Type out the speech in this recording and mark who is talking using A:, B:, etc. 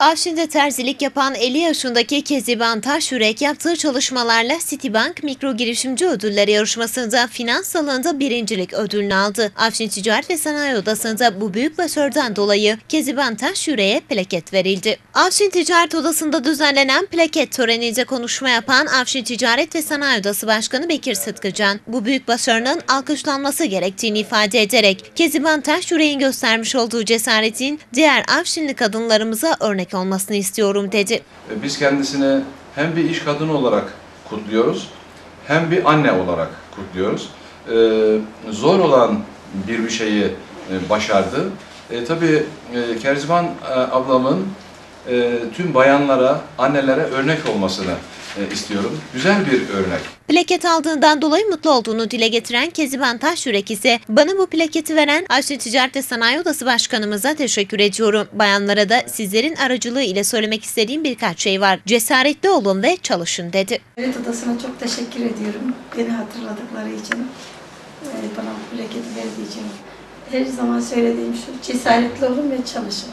A: Afşin'de terzilik yapan 50 yaşındaki Keziban Taşyürek yaptığı çalışmalarla Citibank Mikro Girişimci Ödülleri yarışmasında finans alanında birincilik ödülünü aldı. Afşin Ticaret ve Sanayi Odası'nda bu büyük başarıdan dolayı Keziban Taşyürek'e plaket verildi. Afşin Ticaret Odası'nda düzenlenen plaket töreninde konuşma yapan Afşin Ticaret ve Sanayi Odası Başkanı Bekir Sıtkıcan, bu büyük başarının alkışlanması gerektiğini ifade ederek Keziban Taşyürek'in göstermiş olduğu cesaretin diğer Afşinli kadınlarımıza örnek olmasını istiyorum dedi.
B: Biz kendisini hem bir iş kadını olarak kutluyoruz hem bir anne olarak kutluyoruz. Ee, zor olan bir bir şeyi e, başardı. E, tabii e, e, ablamın e, tüm bayanlara, annelere örnek olmasını e, istiyorum. Güzel bir örnek.
A: Plaket aldığından dolayı mutlu olduğunu dile getiren Keziban Taşyürek ise bana bu plaketi veren Ayşe Ticaret ve Sanayi Odası Başkanımıza teşekkür ediyorum. Bayanlara da sizlerin aracılığı ile söylemek istediğim birkaç şey var. Cesaretli olun ve çalışın dedi.
C: Devlet Odası'na çok teşekkür ediyorum. Beni hatırladıkları için, e, bana bu plaketi verdiği için. Her zaman söylediğim şu, cesaretli olun ve çalışın.